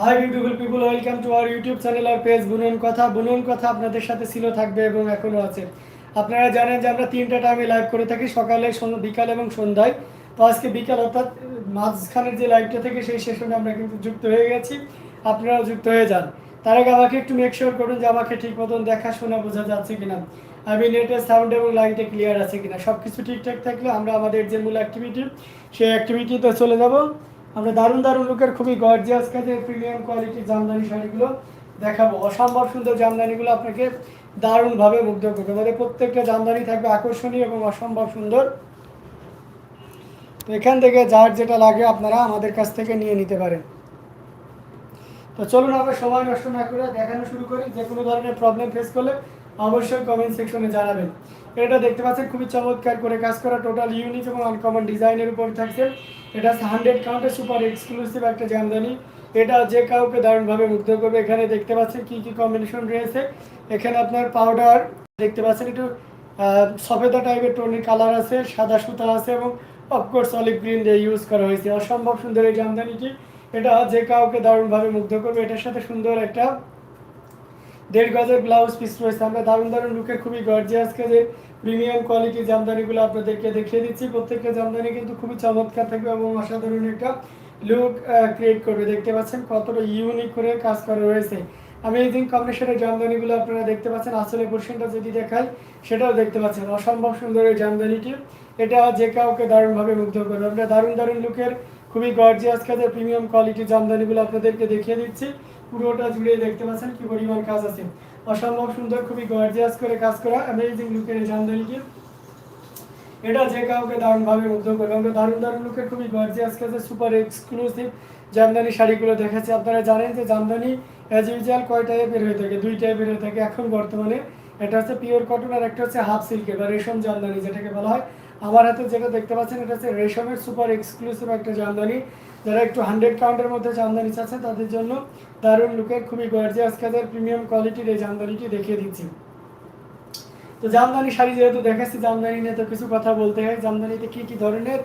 Hi beautiful people welcome to our YouTube channel R page বুনন কথা বুনন কথা আপনাদের সাথে ছিল, থাকবে এবং এখনও আছে। আপনারা জানেন যে আমরা তিনটা টাইমে লাইভ করে থাকি, সকালে বিকাল এবং সন্ধ্যায়। তো আজকে বিকাল অর্থাৎ মাঝখানের যে লাইভটা থেকে সেই সেশনে আমরা কিন্তু যুক্ত হয়ে গেছি। আপনারাও যুক্ত হয়ে যান। তার আগে আমাকে একটু মেক শিওর করুন যে আমাকে ঠিক মতন দেখা শোনা বোঝা যাচ্ছে কিনা। আমি নেটের সাউন্ড এবং লাইটে ক্লিয়ার আছে কিনা। সব কিছু ঠিকঠাক থাকলে আমরা আমাদের যে মূল অ্যাক্টিভিটি সেই অ্যাক্টিভিটিতে চলে যাব। আমরা দারুণ দারুণ লুকের খুবই গর্জিয়াস কাজের প্রিমিয়াম কোয়ালিটির জামদানি শাড়িগুলো দেখাবো। অসম্ভব সুন্দর জামদানিগুলো আপনাকে দারুণভাবে মুগ্ধ করবে। আমাদের প্রত্যেকটা জামদানি থাকবে আকর্ষণীয় এবং অসম্ভব সুন্দর। তো এখান থেকে যার যেটা লাগে আপনারা আমাদের কাছ থেকে নিয়ে নিতে পারেন। তো চলুন আমরা সময় নষ্ট না করে দেখানো শুরু করি। যে কোনো ধরনের প্রবলেম ফেস করলে অবশ্যই কমেন্ট সেকশনে জানাবেন। এটা দেখতে পাচ্ছেন, খুবই চমৎকার করে কাজ করা টোটাল ইউনিক এবং আনকমন ডিজাইনের উপর থাকছে। এটা হান্ড্রেড কাউন্টের সুপার এক্সক্লুসিভ একটা জামদানি। এটা যে কাউকে দারুণভাবে মুগ্ধ করবে, এখানে দেখতে পাচ্ছেন কি কি কম্বিনেশন রয়েছে। এখানে আপনার পাউডার দেখতে পাচ্ছেন একটু সফেদা টাইপের টোনের কালার আছে, সাদা সুতা আছে এবং অফকোর্স অলিভ গ্রিন দিয়ে ইউজ করা হয়েছে। অসম্ভব সুন্দর এই জামদানিটি। এটা যে কাউকে দারুণভাবে মুগ্ধ করবে, এটার সাথে সুন্দর একটা দেড় গজের ব্লাউজ পিস রয়েছে। আমরা দারুণ দারুণ লুকের খুবই গর্জিয়াস কাজের প্রিমিয়াম কোয়ালিটি জামদানিগুলো আপনাদেরকে দেখিয়ে দিচ্ছি। প্রত্যেকটা জামদানি কিন্তু খুবই চমৎকার থাকবে এবং অসাধারণ একটা লুক ক্রিয়েট করবে। দেখতে পাচ্ছেন কতটা ইউনিক করে কাজ করা রয়েছে। আমি এই দিন কম্বিনেশনের জামদানিগুলো আপনারা দেখতে পাচ্ছেন। আসলে পোর্শনটা যদি দেখাই, সেটাও দেখতে পাচ্ছেন। অসম্ভব সুন্দর এই জামদানিটি। এটা যে কাউকে দারুণভাবে মুগ্ধ করবে। আমরা দারুণ দারুণ লুকের খুবই গর্জিয়াস কাজের প্রিমিয়াম কোয়ালিটি জামদানিগুলো আপনাদেরকে দেখিয়ে দিচ্ছি। পুরোটা জুড়ে দেখতে পাচ্ছেন কি পরিমাণ কাজ আছে। অসম্ভব সুন্দর, খুবই গর্জিয়াস করে কাজ করা অ্যামেজিং লুকের এই জামদানিটি। এটা যে কাউকে দারুণভাবে মুগ্ধ করবে আমরা দারুণ দারুণ লুকের খুবই গর্জিয়াস কাছে সুপার এক্সক্লুসিভ জামদানি শাড়িগুলো দেখাচ্ছি আপনারা জানেন যে জামদানি অ্যাজ ইউজুয়াল কয় টাইপের হয়ে থাকে? দুই টাইপের হয়ে থাকে এখন বর্তমানে। এটা হচ্ছে পিওর কটন আর একটা হচ্ছে হাফ সিল্কের বা রেশম জামদানি যেটাকে বলা হয়। আমার হাতে যেটা দেখতে পাচ্ছেন, এটা হচ্ছে রেশমের সুপার এক্সক্লুসিভ একটা জামদানি। যারা একটু হান্ড্রেড কাউন্টের মধ্যে জামদানি চাচ্ছে তাদের জন্য দারুণ লুকের খুবই গর্জিয়াস কাজের প্রিমিয়াম কোয়ালিটির এই জামদানিটি দেখিয়ে দিচ্ছি। তো জামদানি শাড়ি যেহেতু দেখাচ্ছি, জামদানি নিয়ে তো কিছু কথা বলতে হয়। জামদানিতে কি কি ধরনের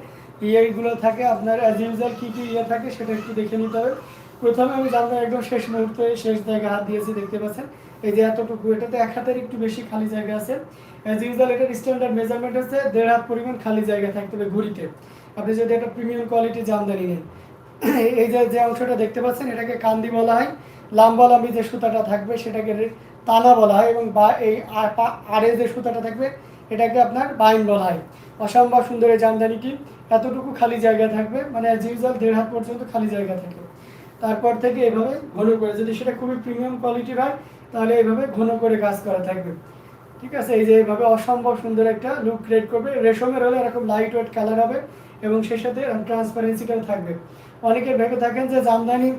ইয়েগুলো থাকে, আপনার অ্যাজ ইউজুয়াল কী কী ইয়ে থাকে, সেটা একটু দেখে নিতে হবে। প্রথমে আমি জামদানি একদম শেষ মুহূর্তে, শেষ জায়গায় হাত দিয়েছি, দেখতে পাচ্ছেন। এই যে এতটুকু, এটাতে এক হাতের একটু বেশি খালি জায়গা আছে। অ্যাজ ইউজুয়াল এটার স্ট্যান্ডার্ড মেজারমেন্ট হচ্ছে দেড় হাত পরিমাণ খালি জায়গা থাকতে হবে ঘুড়িতে আপনি যদি একটা প্রিমিয়াম কোয়ালিটির জামদানি নেন, এই যে যে অংশটা দেখতে পাচ্ছেন, এটাকে কান্দি বলা হয়। লাম্বা লাম্বি যে সুতাটা থাকবে, সেটাকে তানা বলা হয় এবং বা এই আড়ে যে সুতাটা থাকবে, এটাকে আপনার বাইন বলা হয়। অসম্ভব সুন্দর এই জামদানিটি। এতটুকু খালি জায়গা থাকবে মানে অ্যাজ ইউজুয়াল দেড় হাত পর্যন্ত খালি জায়গা থাকবে তারপর থেকে এভাবে ঘন করে, যদি সেটা খুবই প্রিমিয়াম কোয়ালিটির হয় তাহলে এইভাবে ঘন করে কাজ করা থাকবে। ঠিক আছে? এই যে এইভাবে অসম্ভব সুন্দর একটা লুক ক্রিয়েট করবে। রেশমের হলে এরকম লাইট ওয়েট কালার হবে এবং সেই সাথে ট্রান্সপারেন্সিটাও থাকবে। অনেকে ভেবে থাকেন যে জামদানি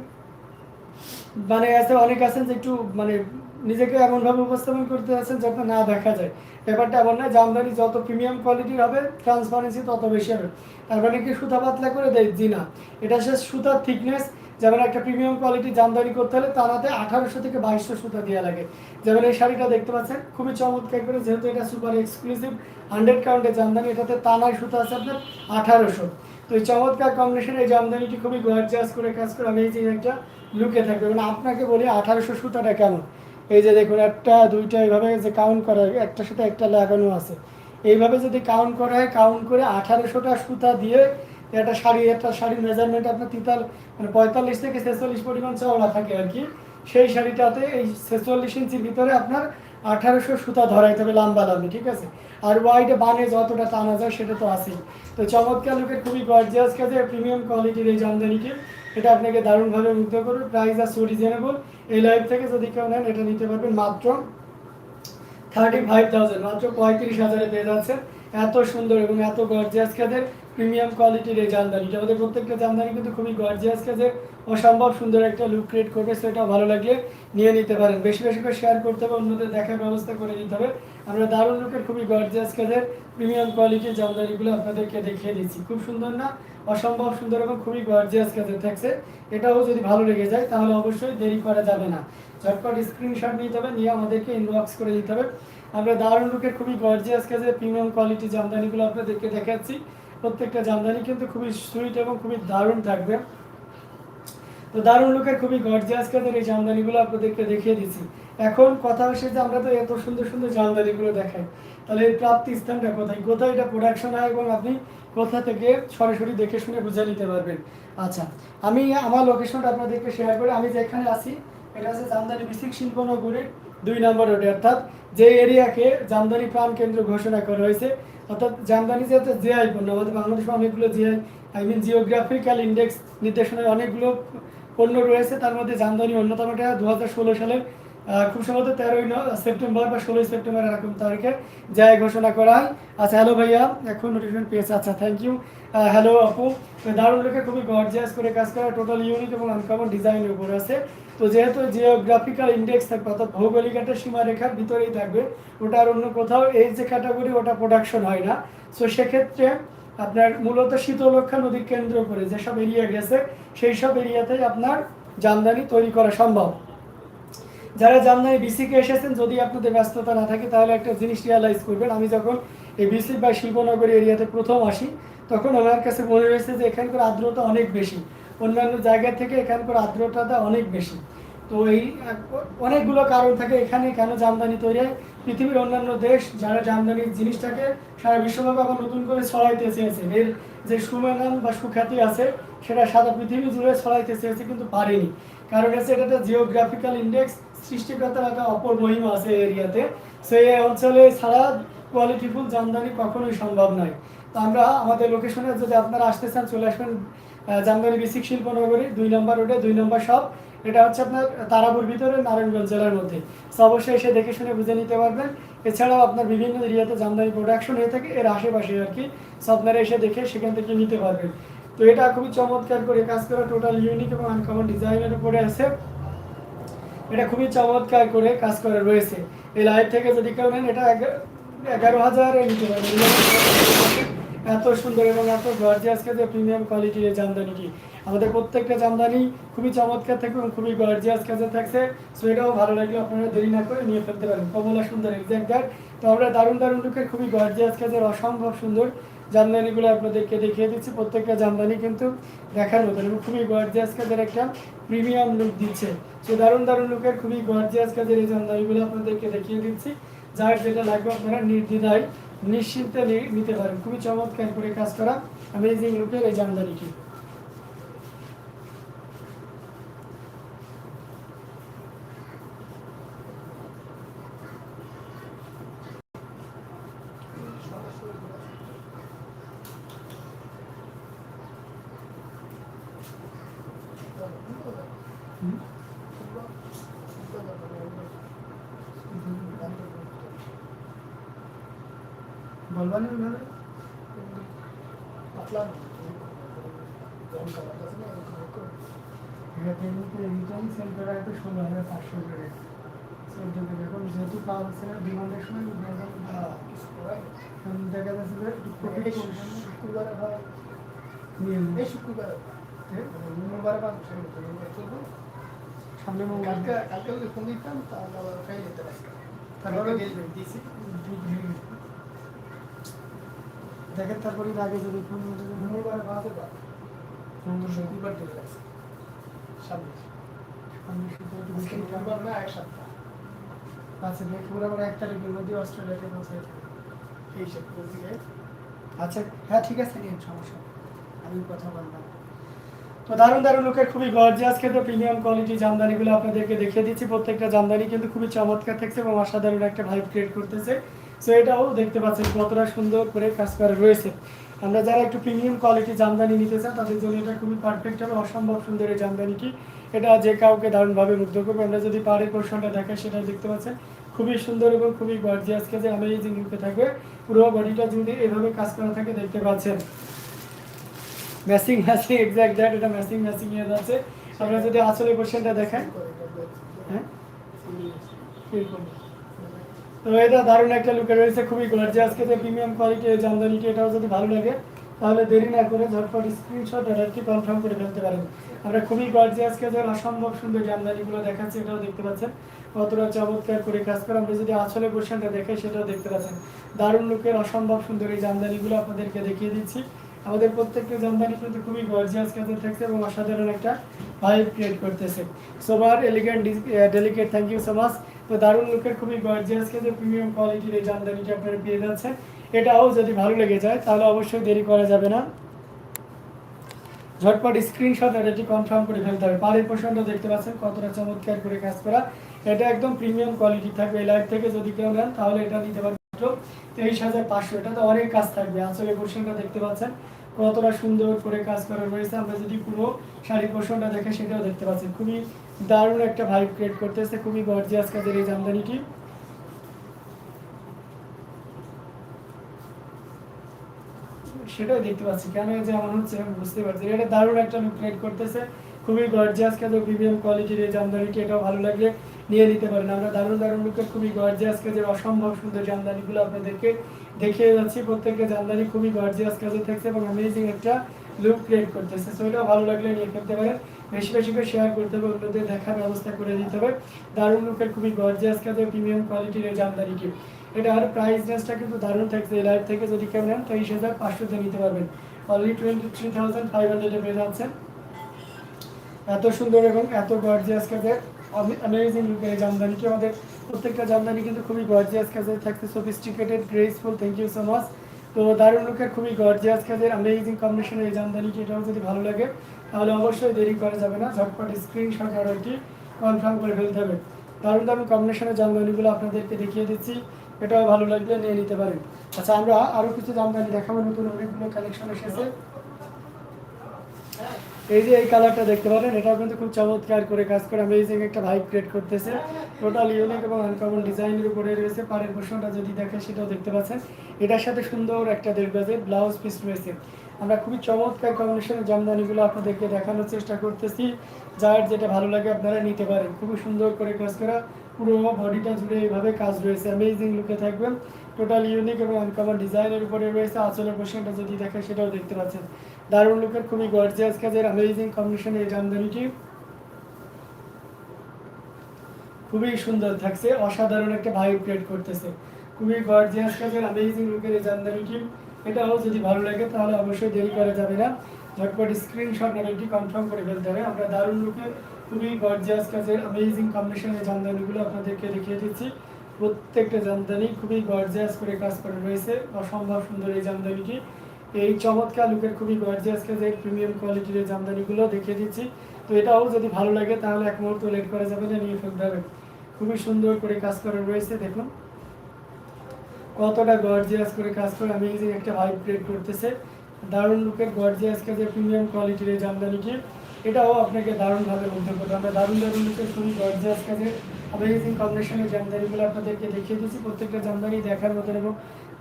মানে আছে, অনেক আছেন যে একটু মানে নিজেকে এমনভাবে উপস্থাপন করতে আছেন যাতে না দেখা যায়। ব্যাপারটা এমন না, জামদানি যত প্রিমিয়াম কোয়ালিটির হবে ট্রান্সপারেন্সি তত বেশি হবে। তার মানে কি সুতা পাতলা করে দেয়? জি না। এটা সে সুতার থিকনেস যেমন একটা প্রিমিয়াম কোয়ালিটি জামদানি করতে হলে তারাতে আঠারোশো থেকে বাইশশো সুতা দেওয়া লাগে। যেমন এই শাড়িটা দেখতে পাচ্ছেন, খুবই চমৎকার করে, যেহেতু এটা সুপার এক্সক্লুসিভ হান্ড্রেড কাউন্টের জামদানি, এটাতে তানায় সুতা আছে আপনার আঠারোশো। তো এই চমৎকার কম্বিনেশন এই জামদানিটি খুবই গর্জিয়াস করে কাজ করে আমি এই যে একটা লুকে থাকবে। মানে আপনাকে বলি, আঠারোশো সুতাটা কেমন? এই যে দেখুন, একটা, দুইটা এইভাবে যে কাউন্ট করা একটার সাথে একটা লাগানো আছে। এইভাবে যদি কাউন্ট করা হয় কাউন্ট করে আঠারোশোটা সুতা দিয়ে একটা শাড়ি, একটা শাড়ির মেজারমেন্ট আপনার তিতাল মানে পঁয়তাল্লিশ থেকে ছেচল্লিশ পরিমাণ চওড়া থাকে আর কি। সেই শাড়িটাতে এই ছেচল্লিশ ইঞ্চির ভিতরে আপনার আঠারোশো সুতা ধরাইতে হবে লম্বা লম্বি, ঠিক আছে? আর ওয়াইডে বানে যতটা টানা যায় সেটা তো আছেই। তো চমৎকার লুকের খুবই গর্জিয়াস কাজে প্রিমিয়াম কোয়ালিটির এই জামদানিটি। এটা আপনাকে দারুণভাবে মুগ্ধ করবে। প্রাইস আর রিজনেবল এই লাইভ থেকে যদি কেউ নেন, এটা নিতে পারবেন মাত্র থার্টি ফাইভ থাউজেন্ড মাত্র পঁয়ত্রিশ হাজারে পেয়ে যাচ্ছে এত সুন্দর এবং এত গর্জিয়াস কাজের প্রিমিয়াম কোয়ালিটির এই জামদানিটা আমাদের প্রত্যেকটা জামদানি কিন্তু খুবই গর্জিয়াস কাজের অসম্ভব সুন্দর একটা লুক ক্রিয়েট করবে সেটা ভালো লাগলে নিয়ে নিতে পারেন। বেশি বেশি করে শেয়ার করতে হবে, অন্যদের দেখার ব্যবস্থা করে দিতে হবে। আমরা দারুণ লুকের খুবই গর্জিয়াস কাজের প্রিমিয়াম কোয়ালিটির জামদানিগুলো আপনাদেরকে দেখিয়ে দিচ্ছি। খুব সুন্দর না? অসম্ভব সুন্দর এবং খুবই গর্জিয়াস কাজের থাকছে। এটাও যদি ভালো লেগে যায়, তাহলে অবশ্যই দেরি করা যাবে না। ঝটপট স্ক্রিনশট নিতে হবে, নিয়ে আমাদেরকে ইনবক্স করে দিতে হবে। আমরা দারুণ লুকের খুবই গর্জিয়াস কাজের প্রিমিয়াম কোয়ালিটি জামদানিগুলো আপনাদেরকে দেখাচ্ছি। প্রত্যেকটা জামদানি কিন্তু খুবই সুইট এবং খুবই দারুণ থাকবে। তো দারুণ লুকের খুবই গর্জিয়াস কাজের এই জামদানিগুলো আপনাদেরকে দেখিয়ে দিচ্ছি। এখন কথা হচ্ছে যে আমরা তো এত সুন্দর সুন্দর জামদানিগুলো দেখাই। তাহলে এর প্রাপ্তি স্থানটা কোথায়? কোথায় এটা প্রোডাকশন হয় এবং আপনি কোথা থেকে সরাসরি দেখে শুনে বুঝে নিতে পারবেন? আচ্ছা আমি আমার লোকেশনটা আপনাদেরকে শেয়ার করে, আমি যেখানে আছি এটা হচ্ছে জামদানি বিসিক শিল্পনগরীর দুই নম্বর রোডে, অর্থাৎ যে এরিয়াকে জামদানি প্রাণ কেন্দ্র ঘোষণা করা হয়েছে, অর্থাৎ জামদানি যে জিআই পণ্য, আমাদের বাংলাদেশে অনেকগুলো GI I mean geographical index নির্দেশনায় অনেকগুলো পণ্য রয়েছে, তার মধ্যে জামদানি অন্যতম, এটা ষোলো সালের খুব সম্ভবত তেরোই সেপ্টেম্বর বা ষোলোই সেপ্টেম্বর এরকম তারিখে যায় ঘোষণা করা আচ্ছা হ্যালো ভাইয়া, এখন নোটিফিকেশন পেয়েছে। আচ্ছা থ্যাংক ইউ হ্যালো আপু। দারুণ লোকে খুবই গর্জিয়াস করে কাজ করা টোটাল ইউনিক এবং আনকমন ডিজাইনের উপর আছে। তো যেহেতু জিওগ্রাফিক্যাল ইন্ডেক্স থাকবে, অর্থাৎ ভৌগোলিক একটা সীমারেখার ভিতরেই থাকবে, ওটা আর অন্য কোথাও এই যে ক্যাটাগরি ওটা প্রোডাকশন হয় না। সো সেক্ষেত্রে আপনার মূলত শীতলক্ষা নদী কেন্দ্র করে যেসব এরিয়া গেছে, সেই সব এরিয়াতেই আপনার জামদানি তৈরি করা সম্ভব। যারা জামদানি বিসিকে এসেছেন, যদি আপনাদের ব্যস্ততা না থাকে, তাহলে একটা জিনিস রিয়ালাইজ করবেন। আমি যখন এই বিসি বা শিল্পনগরী এরিয়াতে প্রথম আসি, তখন আমার কাছে মনে হয়েছে যে এখানকার আর্দ্রতা অনেক বেশি। অন্যান্য জায়গা থেকে এখানকার আর্দ্রতাটা অনেক বেশি। তো এই অনেকগুলো কারণ থাকে এখানে কেন জামদানি তৈরি হয়। পৃথিবীর অন্যান্য দেশ যারা জামদানির জিনিসটাকে সারা বিশ্বভাবে আবার নতুন করে ছড়াইতে চেয়েছে। এর যে সুনাম বা সুখ্যাতি আছে, সেটা সারা পৃথিবী জুড়ে ছড়াইতে চেয়েছে, কিন্তু পারেনি। কারণ হচ্ছে এটা জিওগ্রাফিক্যাল ইন্ডেক্স সৃষ্টিকর্তার একটা অপর মহিমা আছে এরিয়াতে। সো এই অঞ্চলে ছাড়া কোয়ালিটিফুল জামদানি কখনোই সম্ভব নয়। তো আমরা আমাদের লোকেশনে যদি আপনারা আসতে চান, চলে আসবেন জামদানি বেসিক শিল্পনগরী, দুই নম্বর রোডে দুই নম্বর শপ এটা হচ্ছে আপনার তারাপুর ভিতরে, নারায়ণগঞ্জ জেলার মধ্যে। অবশ্যই এসে দেখে শুনে বুঝে নিতে পারবেন। এছাড়াও আপনার বিভিন্ন এরিয়াতে জামদানি প্রোডাকশন হয়ে থাকে, এর আশেপাশে আর কি। সো আপনারা এসে দেখে সেখান থেকে নিতে পারবেন। তো এটা খুবই চমৎকার করে কাজ করা টোটাল ইউনিক এবং আনকমন ডিজাইনের উপরে আছে। এটা খুবই চমৎকার করে কাজ করা রয়েছে। এই লাইভ থেকে যদি কেউ নেন, এটা এগা- এগারো হাজার নিতে এত সুন্দর এবং এত গর্জিয়াস কাজে প্রিমিয়াম কোয়ালিটির এই জামদানিটি। আমাদের প্রত্যেকটা জামদানি খুবই চমৎকার থাকবে এবং খুবই গর্জিয়াস কাজে থাকছে সো এটাও ভালো লাগলে আপনারা দেরি না করে নিয়ে ফেলতে পারেন। কমলা সুন্দর এক্সাক্ট তো আমরা দারুণ দারুণ লুকের খুবই গর্জিয়াস কাজের অসম্ভব সুন্দর জামদানিগুলো আপনাদেরকে দেখিয়ে দিচ্ছি। প্রত্যেকটা জামদানি কিন্তু দেখার মতন এবং খুবই গর্জিয়াস কাজের একটা প্রিমিয়াম লুক দিচ্ছে। সো দারুণ দারুণ লুকের খুবই গর্জিয়াস কাজের এই জামদানিগুলো আপনাদেরকে দেখিয়ে দিচ্ছি। যার যেটা লাগবে আপনারা নির্দ্বিধায় নিশ্চিন্তে নিতে পারেন। খুবই চমৎকার করে কাজ করা আমেজিং লুকের এই জামদানিটি রিটার্ন সেল করা হয়তো ষোলো হাজার পাঁচশো করে। চোদ্দ থেকে এখন যেহেতু পাওয়া যাচ্ছে না ডিমান্ডের সময় দেখা যাচ্ছে যে একটু profit হয় এই শুক্রবারে হ্যাঁ? বা চলবো। সামনে কালকে যদি ফোন দিতাম তাহলে আবার যেতে পারতাম। তারপরে দিয়েছি। দেখেন তারপরে আগে যদি ফোন মঙ্গলবারে বা শুক্রবার ডেলিভারি সামনে না এক সপ্তাহ। আচ্ছা দেখ পুরো এক তারিখের মধ্যে অস্ট্রেলিয়াতে পৌঁছে এই সব আচ্ছা হ্যাঁ ঠিক আছে নিন সমস্যা আমি কথা বললাম। তো দারুণ দারুণ লোকের খুবই গর্জিয়াস কিন্তু প্রিমিয়াম কোয়ালিটি জামদানিগুলো আপনাদেরকে দেখিয়ে দিচ্ছি। প্রত্যেকটা জামদানি কিন্তু খুবই চমৎকার থাকছে এবং অসাধারণ একটা ভাইব ক্রিয়েট করতেছে। সো এটাও দেখতে পাচ্ছেন কতটা সুন্দর করে কাজ করা রয়েছে। আমরা যারা একটু প্রিমিয়াম কোয়ালিটি জামদানি নিতে চান, তাদের জন্য এটা খুবই পারফেক্ট হবে অসম্ভব সুন্দর এই জামদানিটি। এটা যে কাউকে দারুণভাবে মুগ্ধ করবে। আমরা যদি পাহাড়ের পোর্শনটা দেখাই সেটা দেখতে পাচ্ছেন। খুবই সুন্দর এবং খুবই গর্জিয়াস কাজে অ্যামেজিং লুকে থাকবে। পুরো বডিটা যদি এভাবে কাজ করা থাকে, দেখতে পাচ্ছেন। ম্যাচিং ম্যাচিং এক্সাক্ট দ্যাট এটা ম্যাচিং ম্যাচিং এ যাচ্ছে। আমরা যদি আসলে কোশ্চেনটা দেখেন হ্যাঁ। তো এটা দারুণ একটা লুকে রয়েছে, খুবই গর্জিয়াস খেতে প্রিমিয়াম কোয়ালিটি জামদানিটি, এটাও যদি ভালো লাগে, তাহলে দেরি না করে ঝটপট স্ক্রিনশট অর্ডারটি কনফার্ম করে ফেলতে পারেন। আমরা খুবই গর্জিয়াস কেজের অসম্ভব সুন্দর জামদানিগুলো দেখাচ্ছি, এটাও দেখতে পাচ্ছেন। কতটা চমৎকার করে কাজ করে। আমরা যদি আসলে পোর্শনটা দেখে সেটাও দেখতে পাচ্ছেন। দারুণ লুকের অসম্ভব সুন্দর এই জামদানিগুলো আপনাদেরকে দেখিয়ে দিচ্ছি। আমাদের প্রত্যেকটা জামদানি কিন্তু খুবই গর্জিয়াস কাজের থাকছে এবং অসাধারণ একটা ভাইব ক্রিয়েট করতেছে। Sober elegant delicate thank you so much তো দারুণ লুকের খুবই গর্জিয়াস কাজের প্রিমিয়াম কোয়ালিটির এই জামদানিটি আপনারা পেয়ে যাচ্ছেন। এটাও যদি ভালো লেগে যায়, তাহলে অবশ্যই দেরি করা যাবে না। ঝটপট স্ক্রিনশট আর এটি কনফার্ম করে ফেলতে হবে। পাড়ের পোষণটা দেখতে পাচ্ছেন, কতটা চমৎকার করে কাজ করা। এটা একদম প্রিমিয়াম কোয়ালিটি থাকবে এই লাইভ থেকে যদি কেউ নেন, তাহলে এটা নিতে পারবেন তেইশ হাজার পাঁচশো। এটা তো অনেক কাজ থাকবে। আসলে পোর্শনটা দেখতে পাচ্ছেন। কতটা সুন্দর করে কাজ করা রয়েছে, আমরা যদি পুরো শাড়ির পোর্শনটা দেখে সেটাও দেখতে পাচ্ছেন খুবই দারুণ একটা ভাইব ক্রিয়েট করতেছে, খুবই গর্জিয়াস কাজের এই জামদানিটি। সেটাই দেখতে পাচ্ছি, কেন যে এমন হচ্ছে আমি বুঝতে পারছি এটা দারুণ একটা লুক ক্রিয়েট করতেছে, খুবই গর্জিয়াস কাজে প্রিমিয়াম কোয়ালিটির এই জামদানিটি, এটাও ভালো লাগলে নিয়ে নিতে পারেন। আমরা দারুণ দারুণ লুকের খুবই গর্জিয়াস কাজের অসম্ভব সুন্দর জামদানিগুলো আপনাদেরকে দেখিয়ে যাচ্ছি, প্রত্যেকটা জামদানি খুবই গর্জিয়াস কাজে থাকছে এবং অ্যামেজিং একটা লুক ক্রিয়েট করতেছে। সো এটাও ভালো লাগলে নিয়ে ফেলতে পারেন। বেশি বেশি করে শেয়ার করতে হবে, অন্যদের দেখার ব্যবস্থা করে দিতে হবে। দারুণ লুকের খুবই গর্জিয়াস কাজের প্রিমিয়াম কোয়ালিটির এই এটা আর প্রাইস রেঞ্জটা কিন্তু দারুণ থাকছে এই লাইভ থেকে যদি কেউ নেন তেইশ হাজার পাঁচশোতে নিতে পারবেন। Only twenty three thousand five হান্ড্রেডে পেয়ে যাচ্ছেন। এত সুন্দর এবং এত গর্জিয়াস কাজের অ্যামেজিং এই জামদানিটি আমাদের প্রত্যেকটা জামদানি কিন্তু খুবই গর্জিয়াস কাজের, থাকছে sophisticated graceful thank you so much তো দারুণ লুকের খুবই গর্জিয়াস কাজের অ্যামেজিং কম্বিনেশনের এই জামদানিটি এটাও যদি ভালো লাগে, তাহলে অবশ্যই দেরি করা যাবে না, ঝটপট স্ক্রিনশট একটি কনফার্ম করে ফেলতে হবে। দারুণ দারুণ কম্বিনেশনের জামদানিগুলো আপনাদেরকে দেখিয়ে দিচ্ছি, এটাও ভালো লাগলে নিয়ে নিতে পারেন। আচ্ছা আমরা আরও কিছু জামদানি দেখাবো, নতুন অনেকগুলো কালেকশন এসেছে। এই যে এই কালারটা দেখতে পারেন, এটাও কিন্তু খুব চমৎকার করে কাজ করে অ্যামেজিং একটা ভাইব ক্রিয়েট করতেছে। টোটাল ইউনিক এবং আনকমন ডিজাইনের উপরে রয়েছে, পাড়ের পোষণটা যদি দেখেন, সেটাও দেখতে পাচ্ছেন। এটার সাথে সুন্দর একটা গজের ব্লাউজ পিস রয়েছে। আমরা খুবই চমৎকার কম্বিনেশনের জামদানিগুলো আপনাদেরকে দেখানোর চেষ্টা করতেছি। যার যেটা ভালো লাগে আপনারা নিতে পারেন। খুবই সুন্দর করে কাজ করা, পুরো বডিটা জুড়ে এইভাবে কাজ রয়েছে। অ্যামেজিং লুকে থাকবেন। টোটাল ইউনিক এবং আনকমন ডিজাইনের উপরে রয়েছে, আঁচলের পোষণটা যদি দেখেন, সেটাও দেখতে পাচ্ছেন। দারুণ লুকের খুবই গর্জিয়াস কাজের অ্যামেজিং কম্বিনেশন এই জামদানিটি। খুবই সুন্দর থাকছে, অসাধারণ একটা ভাইব ক্রিয়েট করতেছে। খুবই গর্জিয়াস কাজের অ্যামেজিং লুকের এই জামদানিটি। এটাও যদি ভালো লাগে তাহলে অবশ্যই দেরি করা যাবে না। ঝটপট স্ক্রিনশট নেবেনটি কনফার্ম করে ফেলতে হবে। আমরা দারুণ লুকে খুবই গর্জিয়াস কাজের অ্যামেজিং কম্বিনেশনের জামদানিগুলো আপনাদেরকে দেখিয়ে দিচ্ছি। প্রত্যেকটা জামদানি খুবই গর্জিয়াস করে কাজ করে রয়েছে। অসম্ভব সুন্দর এই জামদানিটি। এই চমৎকার লুকের খুবই গর্জিয়াস কাজের প্রিমিয়াম কোয়ালিটির এই জামদানিগুলো দেখিয়ে দিচ্ছি। তো এটাও যদি ভালো লাগে, তাহলে এক মুহূর্ত লেট করা যাবে না, নিয়ে ফেলতে হবে। খুবই সুন্দর করে কাজ করা রয়েছে, দেখুন। কতটা গর্জিয়াস করে কাজ করে অ্যামেজিং একটা ভাইব ক্রিয়েট করতেছে। দারুণ লুকের গর্জিয়াস কাজের প্রিমিয়াম কোয়ালিটির এই জামদানিটি, এটাও আপনাকে দারুণভাবে মুগ্ধ করবে। আমরা দারুণ দারুণ লুকের খুবই গর্জিয়াস কাজের অ্যামেজিং কম্বিনেশনের জামদানিগুলো আপনাদেরকে দেখিয়ে দিচ্ছি। প্রত্যেকটা জামদানি দেখার মতন এবং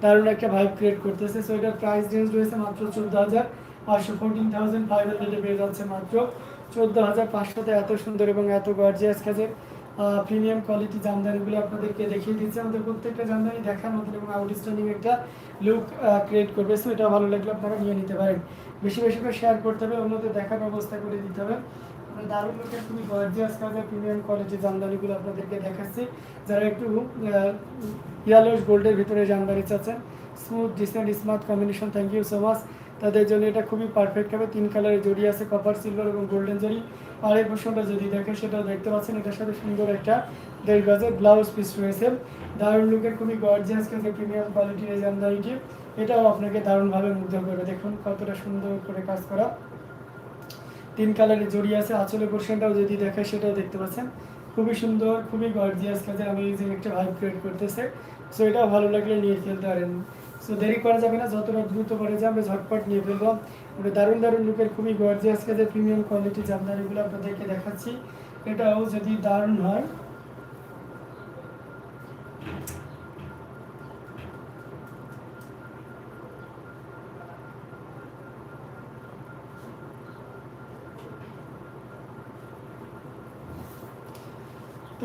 দারুণ একটা ভাইব ক্রিয়েট করতেছে। সো এটার প্রাইস রেঞ্জ রয়েছে মাত্র চোদ্দ হাজার পাঁচশো ফোরটিন থাউজেন্ড ফাইভ হান্ড্রেডে পেয়ে যাচ্ছে মাত্র। চোদ্দ হাজার পাঁচশোতে এত সুন্দর এবং এত গর্জিয়াস কাজের প্রিমিয়াম কোয়ালিটি জামদানিগুলো আপনাদেরকে দেখিয়ে দিচ্ছে। আমাদের প্রত্যেকটা জামদানি দেখার মতন এবং আউটস্ট্যান্ডিং একটা লুক ক্রিয়েট করবে। সো এটা ভালো লাগলে আপনারা নিয়ে নিতে পারেন। বেশি বেশি করে শেয়ার করতে হবে, অন্যদের দেখার ব্যবস্থা করে দিতে হবে। দারুণ লুকের খুবই আপনাদেরকে দেখাচ্ছি। যারা একটু গোল্ডের ভিতরে জামদানি চাচ্ছেন smooth smart combination thank you so much তাদের জন্য এটা খুবই পারফেক্ট হবে। তিন জড়ি আছে কপার সিলভার এবং গোল্ডেন জড়ি। পাড়ের পোষণটা যদি দেখেন সেটাও দেখতে পাচ্ছেন, এটার সাথে সুন্দর একটা দেড় গজের ব্লাউজ পিস রয়েছে। দারুণ লুকের খুবই গর্জিয়াস প্রিমিয়াম এই জামদানিটি। এটাও আপনাকে দারুণভাবে মুগ্ধ করবে। দেখুন কতটা সুন্দর করে কাজ করা। তিন কালারে জড়িয়ে আছে, আঁচলের পোর্শনটাও যদি দেখায় সেটাও দেখতে পাচ্ছেন। খুবই সুন্দর, খুবই গর্জিয়াস কাজে অ্যামেজিং একটা ভাইব ক্রিয়েট করতেছে। সো এটাও ভালো লাগলে নিয়ে ফেলতে পারেন। সো দেরি করা যাবে না যতটা দ্রুত করে যে আমরা ঝটপট নিয়ে ফেলব। আমরা দারুণ দারুণ লুকের খুবই গর্জিয়াস কাজে প্রিমিয়াম কোয়ালিটি জামদানিগুলো আপনাদেরকে দেখাচ্ছি। এটাও যদি দারুণ হয়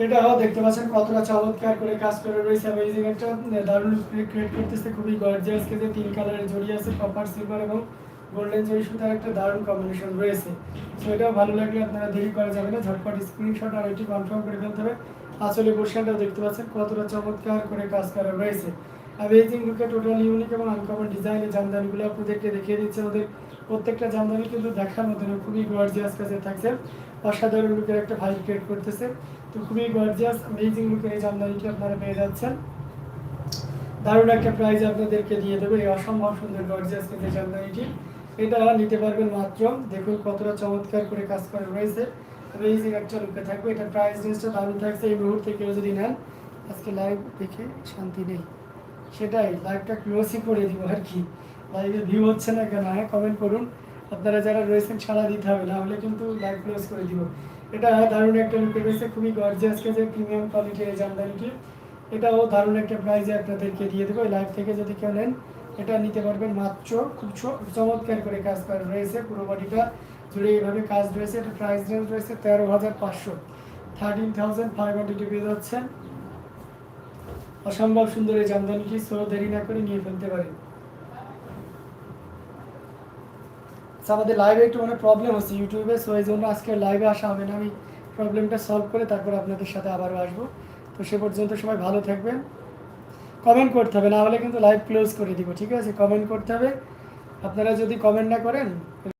এটাও দেখতে পাচ্ছেন কতটা চমৎকার করে কাজ করে রয়েছে। অ্যামেজিং একটা দারুণ ক্রিয়েট করতেছে খুবই গর্জিয়াস কেজে তিন কালারের জড়ি আছে কপার সিলভার এবং গোল্ডেন জড়ি সুতার একটা দারুণ কম্বিনেশন রয়েছে। সো এটাও ভালো লাগলে আপনারা দেরি করা যাবে না ঝটপট স্ক্রিনশট আর এটি কনফার্ম করে ফেলতে হবে। আসলে পোর্শনটাও দেখতে পাচ্ছেন কতটা চমৎকার করে কাজ করা রয়েছে। অ্যামেজিং লুকে টোটাল ইউনিক এবং আনকমন ডিজাইনের জামদানিগুলো আপনাদেরকে দেখিয়ে দিচ্ছে। আমাদের প্রত্যেকটা জামদানি কিন্তু দেখার মতো না, খুবই গর্জিয়াস কাছে থাকছে। অসাধারণ লুকের একটা ভাইব ক্রিয়েট করতেছে। তো খুবই গর্জিয়াস অ্যামেজিং লুকের এই জামদানিটি আপনারা পেয়ে যাচ্ছেন। দারুণ একটা প্রাইজ আপনাদেরকে দিয়ে দেবো। এই অসম্ভব সুন্দর গর্জিয়াস কিন্তু জামদানিটি। এটা নিতে পারবেন মাত্র, দেখুন কতটা চমৎকার করে কাজ করা রয়েছে। অ্যামেজিং একটা লুকে থাকবে। এটা প্রাইস রেঞ্জটা দারুণ থাকছে। এই মুহূর্তে কেউ যদি নেন, আজকে লাইভ দেখে শান্তি নেই। সেটাই লাইভটা ক্লোজই করে দিব আর কি। লাইভে ভিউ হচ্ছে না কেন? হ্যাঁ কমেন্ট করুন। আপনারা যারা রয়েছেন সাড়া দিতে হবে, না হলে কিন্তু লাইভ ক্লোজ করে দিব। এটা দারুণ একটা লুকে রয়েছে খুবই গর্জিয়াস কাজে প্রিমিয়াম কোয়ালিটির এই জামদানিটি, এটাও দারুণ একটা প্রাইজে আপনাদেরকে দিয়ে দেবো। লাইভ থেকে যদি কেউ নেন, এটা নিতে পারবেন মাত্র খুব চমৎকার করে কাজ করা রয়েছে, পুরো বডিটা জুড়ে এইভাবে কাজ রয়েছে। এটা প্রাইস রেঞ্জ রয়েছে তেরো হাজার পাঁচশো। থার্টিন থাউজেন্ড ফাইভ হান্ড্রেড পেয়ে যাচ্ছেন। অসম্ভব সুন্দর এই জামদানিটি সো দেরি না করে নিয়ে ফেলতে পারেন। আচ্ছা, আমাদের লাইভে একটু মানে প্রবলেম হচ্ছে ইউটিউবে সো এই জন্য আজকে লাইভে আসা হবে না। আমি প্রবলেমটা সলভ করে তারপর আপনাদের সাথে আবারও আসব। তো সে পর্যন্ত সবাই ভালো থাকবেন। কমেন্ট করতে হবে না হলে কিন্তু লাইভ ক্লোজ করে দিব ঠিক আছে? কমেন্ট করতে হবে। আপনারা যদি কমেন্ট না করেন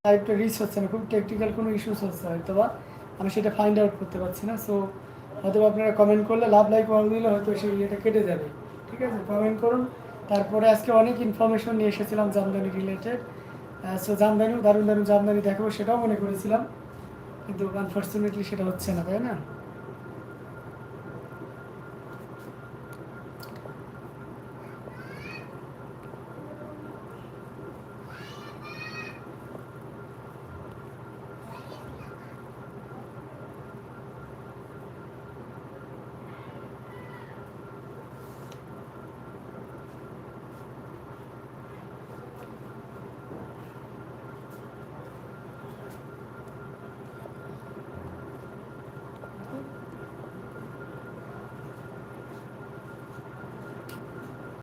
লাইভটা রিচ হচ্ছে না খুব টেকনিক্যাল কোনো ইস্যুস হচ্ছে হয়তো বা আমি সেটা ফাইন্ড আউট করতে পারছি না সো হয়তো আপনারা কমেন্ট করলে লাভ লাইক অল দিলে হয়তো সেই ইয়েটা কেটে যাবে ঠিক আছে? কমেন্ট করুন। তারপরে আজকে অনেক ইনফরমেশন নিয়ে এসেছিলাম জামদানি রিলেটেড সো জামদানিও দারুণ দারুণ জামদানি দেখাবো, সেটাও মনে করেছিলাম। কিন্তু আনফর্চুনেটলি সেটা হচ্ছে না, তাই না?